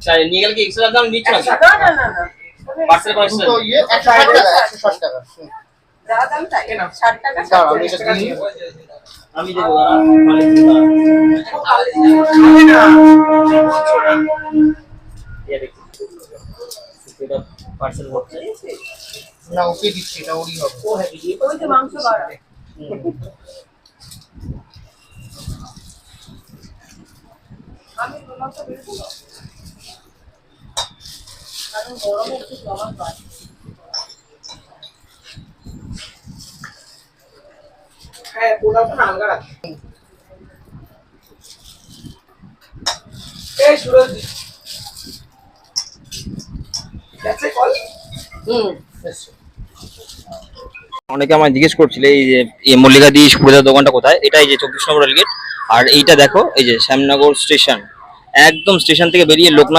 আচ্ছা, নিয়ে গেলে কি এক্সট্রা দাম নিচ্ছ না না না না না। পার্সেল করে দুটো ইয়ে টাকা টাকা যা দাম টাকা আমি এটা দিই। আমি দেবো দাঁড়া, মানে দাঁড়া। এই এটা পার্সেল করছে না ওকে দিচ্ছি এটা ওরই হবে। ওই যে মাংস বাড়া। আমি মাংস বের করব অনেকে আমায় জিজ্ঞেস করছিল, এই যে মল্লিকা দি সুবিধার দোকানটা কোথায়? এটা এই যে চব্বিশ নম্বর রেলগেট আর এইটা দেখো, এই যে শ্যামনগর স্টেশন। একদম স্টেশন থেকে বেরিয়ে লোকনাথ